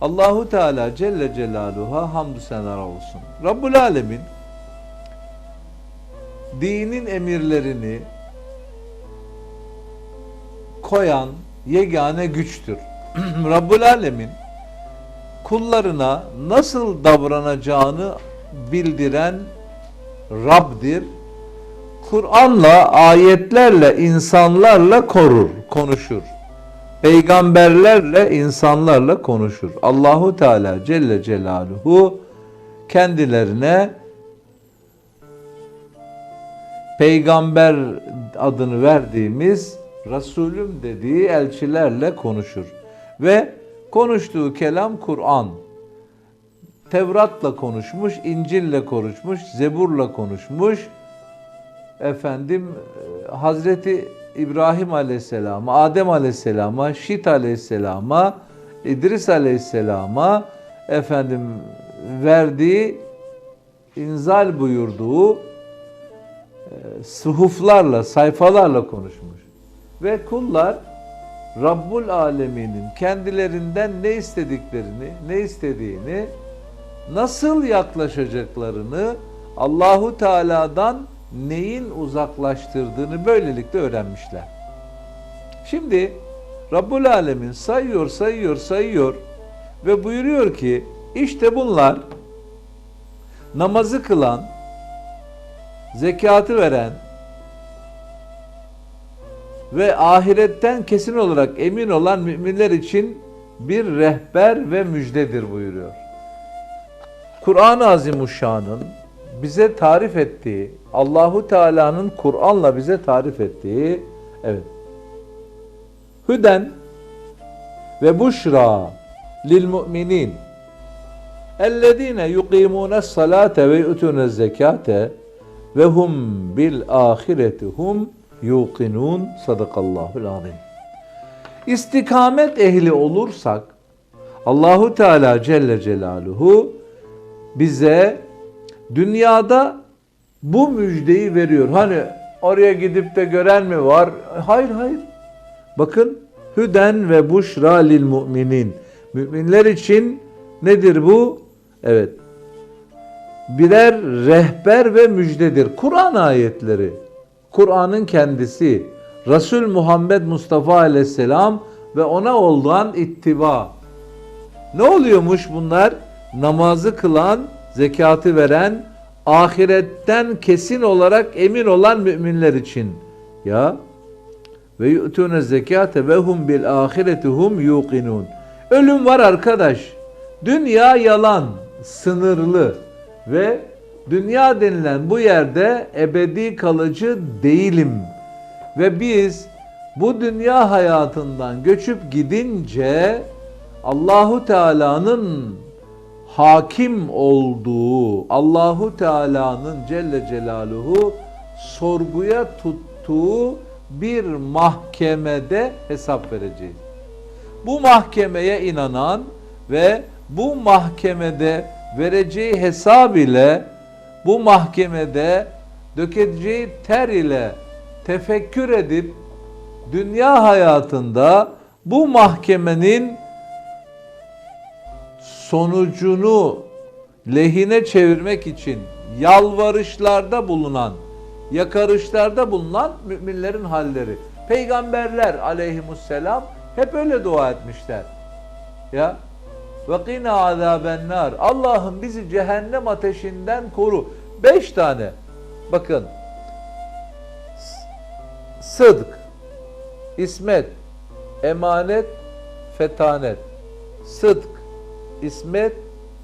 Allahu Teala Celle Celaluhu'ya hamdü senalar olsun. Rabbul Alemin dinin emirlerini koyan yegane güçtür. Rabbul Alemin kullarına nasıl davranacağını bildiren Rab'dir. Kur'an'la, ayetlerle, insanlarla korur, konuşur. Peygamberlerle, insanlarla konuşur. Allahu Teala Celle Celaluhu kendilerine peygamber adını verdiğimiz Resulüm dediği elçilerle konuşur. Ve konuştuğu kelam Kur'an. Tevrat'la konuşmuş, İncil'le konuşmuş, Zebur'la konuşmuş. Efendim e, Hazreti İbrahim Aleyhisselam'a, Adem Aleyhisselam'a, Şit Aleyhisselam'a, İdris Aleyhisselam'a efendim verdiği inzal buyurduğu e, suhuflarla, sayfalarla konuşmuş. Ve kullar Rabbul Alemin'in kendilerinden ne istediklerini, ne istediğini, nasıl yaklaşacaklarını, Allahu Teala'dan neyin uzaklaştırdığını böylelikle öğrenmişler. Şimdi Rabbul Alemin sayıyor, sayıyor, sayıyor ve buyuruyor ki işte bunlar namazı kılan, zekatı veren ve ahiretten kesin olarak emin olan müminler için bir rehber ve müjdedir buyuruyor. Kur'an-ı Azimuşşan'ın bize tarif ettiği, Allahu Teala'nın Kur'an'la bize tarif ettiği evet. Hüden ve buşra lil müminin ellezine yuqimune salate ve yutune zekate ve hum bil ahireti hum yuqinun sadakallahul azim. İstikamet ehli olursak Allahu Teala Celle Celaluhu bize dünyada bu müjdeyi veriyor. Hani oraya gidip de gören mi var? Hayır hayır. Bakın hüden ve buşra lil müminin. Müminler için nedir bu? Evet. Birer rehber ve müjdedir. Kur'an ayetleri. Kur'an'ın kendisi. Resul Muhammed Mustafa Aleyhisselam ve ona olan ittiba. Ne oluyormuş bunlar? Namazı kılan, zekatı veren, ahiretten kesin olarak emin olan müminler için. Ya ve yu'tune zekate ve hum bil ahireti hum yuqinun. Ölüm var arkadaş. Dünya yalan, sınırlı ve dünya denilen bu yerde ebedi kalıcı değilim. Ve biz bu dünya hayatından göçüp gidince Allahu Teala'nın hakim olduğu, Allahu Teala'nın Celle Celaluhu sorguya tuttuğu bir mahkemede hesap vereceğiz. Bu mahkemeye inanan ve bu mahkemede vereceği hesab ile bu mahkemede dökeceği ter ile tefekkür edip dünya hayatında bu mahkemenin sonucunu lehine çevirmek için yalvarışlarda bulunan, yakarışlarda bulunan müminlerin halleri. Peygamberler aleyhimusselam hep öyle dua etmişler. Ya ve qina azabennar. Allah'ım bizi cehennem ateşinden koru. Beş tane. Bakın. Sıdk, ismet, emanet, fetanet. Sıdk, ismet,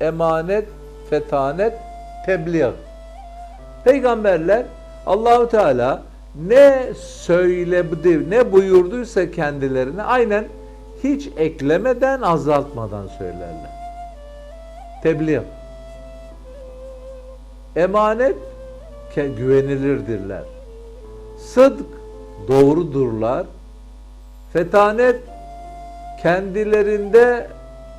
emanet, fetanet, tebliğ. Peygamberler Allahu Teala ne söyledi, ne buyurduysa kendilerine aynen hiç eklemeden, azaltmadan söylerler. Tebliğ. Emanet güvenilirdirler. Sıdk doğrudurlar. Fetanet kendilerinde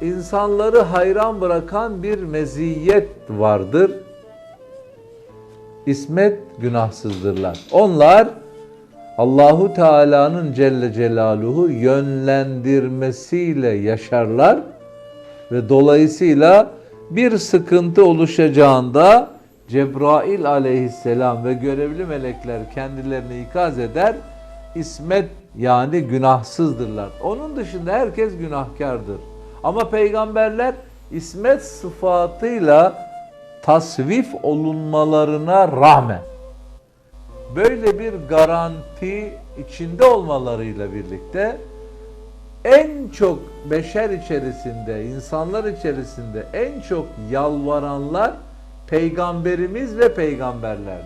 insanları hayran bırakan bir meziyet vardır. İsmet günahsızdırlar. Onlar Allahu Teala'nın Celle Celaluhu yönlendirmesiyle yaşarlar ve dolayısıyla bir sıkıntı oluşacağında Cebrail aleyhisselam ve görevli melekler kendilerini ikaz eder. İsmet yani günahsızdırlar. Onun dışında herkes günahkardır. Ama peygamberler ismet sıfatıyla tasvif olunmalarına rağmen böyle bir garanti içinde olmalarıyla birlikte en çok beşer içerisinde, insanlar içerisinde en çok yalvaranlar peygamberimiz ve peygamberler.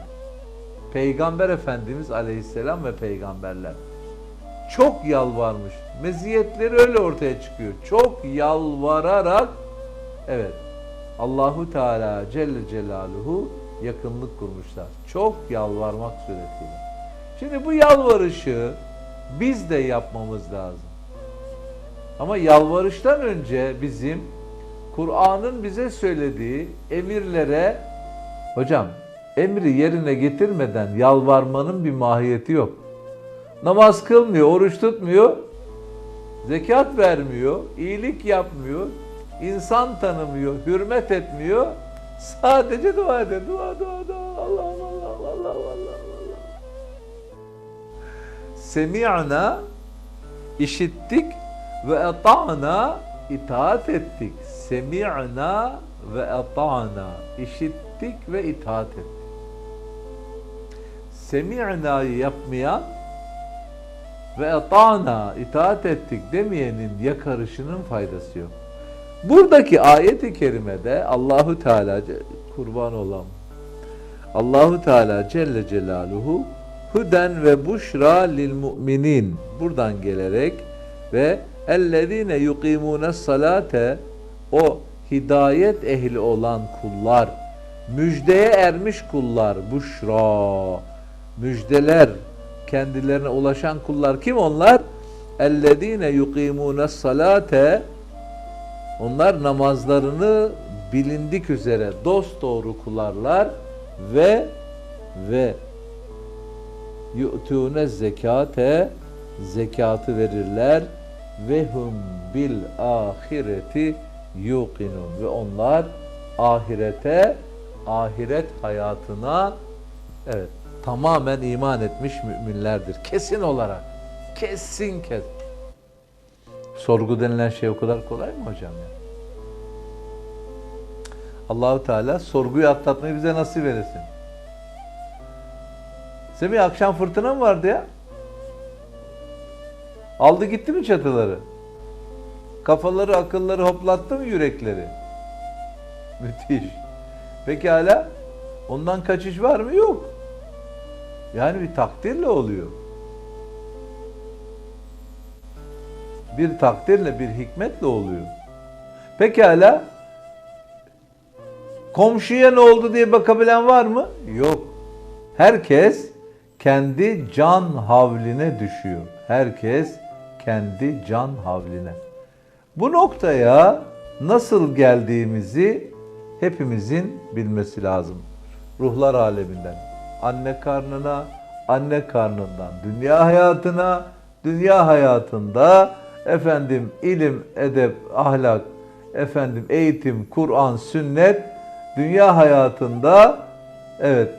Peygamber Efendimiz Aleyhisselam ve peygamberler. Çok yalvarmış. Meziyetleri öyle ortaya çıkıyor. Çok yalvararak evet Allahu Teala Celle Celaluhu yakınlık kurmuşlar. Çok yalvarmak suretiyle. Şimdi bu yalvarışı biz de yapmamız lazım. Ama yalvarıştan önce bizim Kur'an'ın bize söylediği emirlere hocam emri yerine getirmeden yalvarmanın bir mahiyeti yok. Namaz kılmıyor, oruç tutmuyor, zekat vermiyor, iyilik yapmıyor, insan tanımıyor, hürmet etmiyor. Sadece dua eder. Dua, dua, dua. Allah, Allah, Allah, Allah, Allah. Semi'na işittik ve eta'na itaat ettik. Semi'na ve eta'na işittik ve itaat ettik. Semi'na'yı yapmayan ve eta'na itaat ettik demeyenin yakarışının faydası yok. Buradaki ayeti kerimede Allahu Teala kurban olan Allahu Teala Celle Celaluhu huden ve buşra lil müminin buradan gelerek ve ellezine yuqimune salate o hidayet ehli olan kullar müjdeye ermiş kullar buşra müjdeler kendilerine ulaşan kullar kim onlar? Ellezine yuqimune salate. Onlar namazlarını bilindik üzere dost doğru kılarlar ve ve yu'tune zekate zekatı verirler. Ve hum bil ahireti yuqinun. Ve onlar ahirete ahiret hayatına evet tamamen iman etmiş müminlerdir. Kesin olarak. Kesin kes. Sorgu denilen şey o kadar kolay mı hocam ya? Allahu Teala sorguyu atlatmayı bize nasip eylesin. Semih akşam fırtına mı vardı ya? Aldı gitti mi çatıları? Kafaları, akılları hoplattı mı yürekleri? Müthiş. Peki hala ondan kaçış var mı? Yok. Yani bir takdirle oluyor. Bir takdirle, bir hikmetle oluyor. Pekala komşuya ne oldu diye bakabilen var mı? Yok. Herkes kendi can havline düşüyor. Herkes kendi can havline. Bu noktaya nasıl geldiğimizi hepimizin bilmesi lazım. Ruhlar aleminden, anne karnına, anne karnından dünya hayatına, dünya hayatında efendim ilim, edep, ahlak, efendim eğitim, Kur'an, sünnet, dünya hayatında evet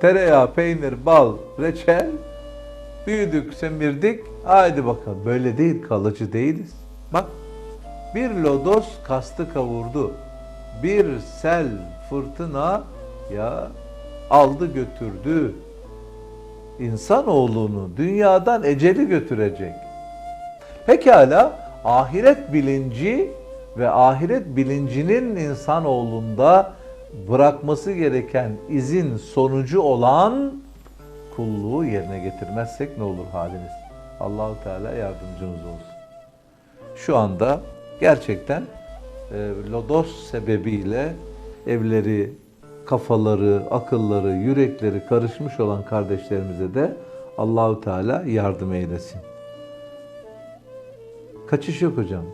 tereyağı, peynir, bal, reçel büyüdük, semirdik. Haydi bakalım. Böyle değil, kalıcı değiliz. Bak bir lodos kastı kavurdu. Bir sel, fırtına ya aldı götürdü. İnsanoğlunu dünyadan eceli götürecek. Pekala ahiret bilinci ve ahiret bilincinin insanoğlunda bırakması gereken izin sonucu olan kulluğu yerine getirmezsek ne olur haliniz? Allahu Teala yardımcımız olsun. Şu anda gerçekten e, lodos sebebiyle evleri, kafaları, akılları, yürekleri karışmış olan kardeşlerimize de Allahu Teala yardım eylesin. Kaçış yok hocam.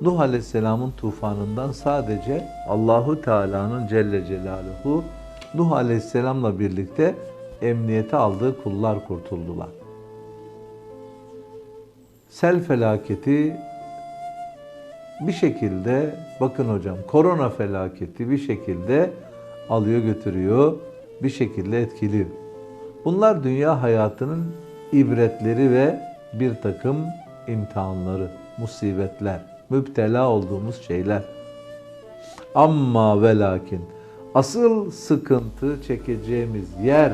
Nuh Aleyhisselam'ın tufanından sadece Allahu Teala'nın Celle Celaluhu Nuh Aleyhisselam'la birlikte emniyete aldığı kullar kurtuldular. Sel felaketi bir şekilde bakın hocam korona felaketi bir şekilde alıyor götürüyor, bir şekilde etkiliyor. Bunlar dünya hayatının ibretleri ve bir takım imtihanları, musibetler, müptela olduğumuz şeyler. Amma ve lakin asıl sıkıntı çekeceğimiz yer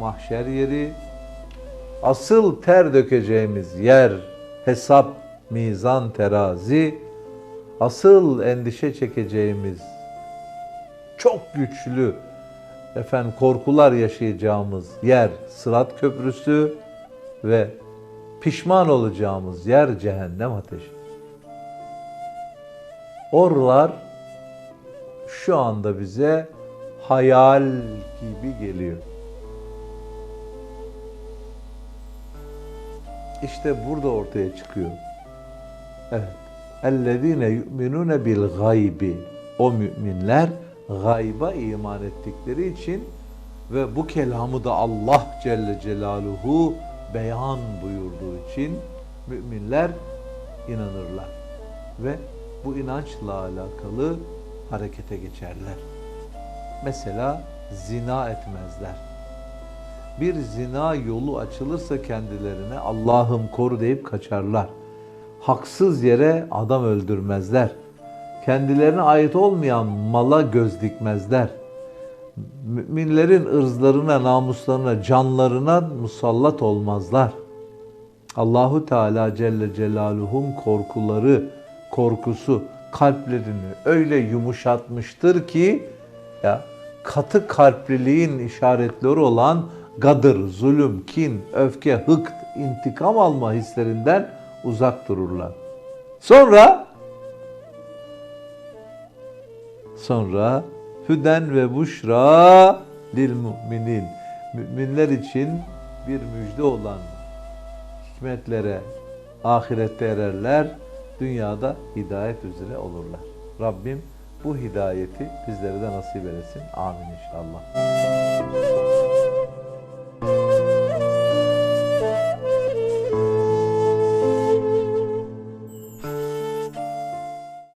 mahşer yeri, asıl ter dökeceğimiz yer hesap, mizan, terazi, asıl endişe çekeceğimiz çok güçlü efendim korkular yaşayacağımız yer Sırat Köprüsü ve pişman olacağımız yer cehennem ateşi. Oralar şu anda bize hayal gibi geliyor. İşte burada ortaya çıkıyor. Evet. اَلَّذ۪ينَ يُؤْمِنُونَ بِالْغَيْبِ O müminler gayba iman ettikleri için ve bu kelamı da Allah Celle Celaluhu beyan buyurduğu için müminler inanırlar. Ve bu inançla alakalı harekete geçerler. Mesela zina etmezler. Bir zina yolu açılırsa kendilerine Allah'ım koru deyip kaçarlar. Haksız yere adam öldürmezler. Kendilerine ait olmayan mala göz dikmezler. Müminlerin ırzlarına, namuslarına, canlarına musallat olmazlar. Allahu Teala Celle Celaluhu'nun korkuları, korkusu kalplerini öyle yumuşatmıştır ki ya katı kalpliliğin işaretleri olan gadır, zulüm, kin, öfke, hıkt, intikam alma hislerinden uzak dururlar. Sonra sonra hüden ve buşra lil müminin müminler için bir müjde olan hikmetlere ahirette ererler, dünyada hidayet üzere olurlar. Rabbim bu hidayeti bizlere de nasip eylesin. Amin inşallah.